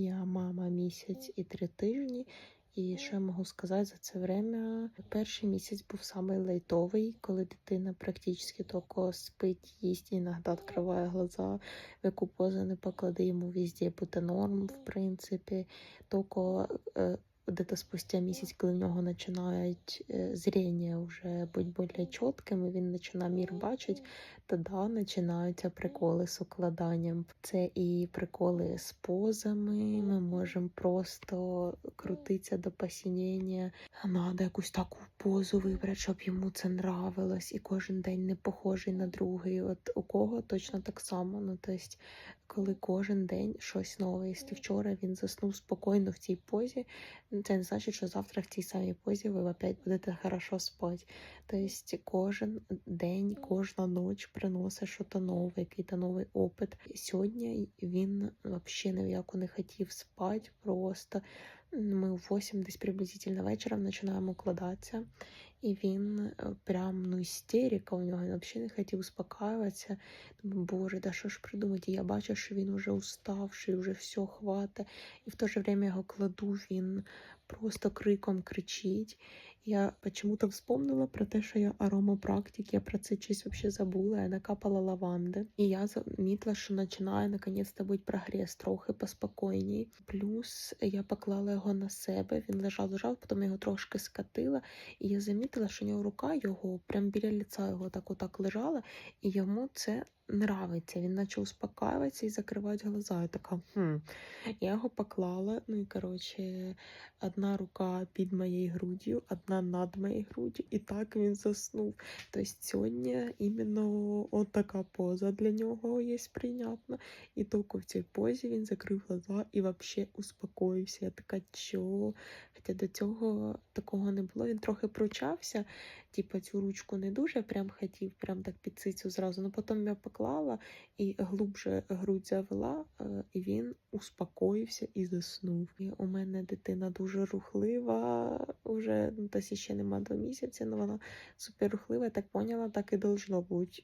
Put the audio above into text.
Я мама місяць і три тижні. І що я можу сказати за це время? Перший місяць був самий лайтовий, коли дитина практично тільки спить, їсть, іноді відкриває глаза, в не поклади йому везде буде норм, в принципі. Тільки где-то спустя місяць, коли в нього починають е, зріння вже бути більш чітким, і він починає мір бачити, тоді починаються приколи з укладанням. Це і приколи з позами. Ми можемо просто крутитися до посінення. Надо якусь таку позу вибрати, щоб йому це нравилось, і кожен день не похожий на другий. От у кого точно так само. Ну, тобто, коли кожен день щось нове. Якщо вчора він заснув спокійно в цій позі, це не значить, що завтра в цій самій позі ви опять будете хорошо спати. Тобто кожен день, кожна ніч приносить щось нове, якийсь новий опит. Сьогодні він взагалі ні в яку не хотів спати, просто ми в 8 десь приблизительно вечором починаємо укладатися. І він е, прям ну істерика у нього він взагалі не хотів успокаюватися. Боже, да що ж придумати? Я бачу, що він вже уставший, вже все хвата. І в то же время його кладу, він просто криком кричить. Я почему-то вспомнила про те, що я аромапрактик, я про це щось вообще забула, я накапала лаванди. І я замітила, що починає наконець-то бути прогрес трохи поспокійній. Плюс я поклала його на себе, він лежав, лежав, потім я його трошки скатила, і я замітила, що у нього рука його прям біля ліца його так отак лежала, і йому це нравиться. Він почав успокаюватися і закривати глаза. Я така, хм. Я його поклала, ну і коротше, одна рука під моєю груддю, одна над моєю груддю, і так він заснув. Тобто сьогодні іменно от така поза для нього є прийнятна. І тільки в цій позі він закрив глаза і взагалі успокоївся. Я така, чо? Хоча до цього такого не було. Він трохи пручався, типу цю ручку не дуже прям хотів, прям так під цицю зразу. Ну потім я поклала і глубже грудь завела, е, і він успокоївся і заснув. І у мене дитина дуже рухлива, вже ну, та ще нема до місяця, але вона супер рухлива, я так поняла, так і должно бути.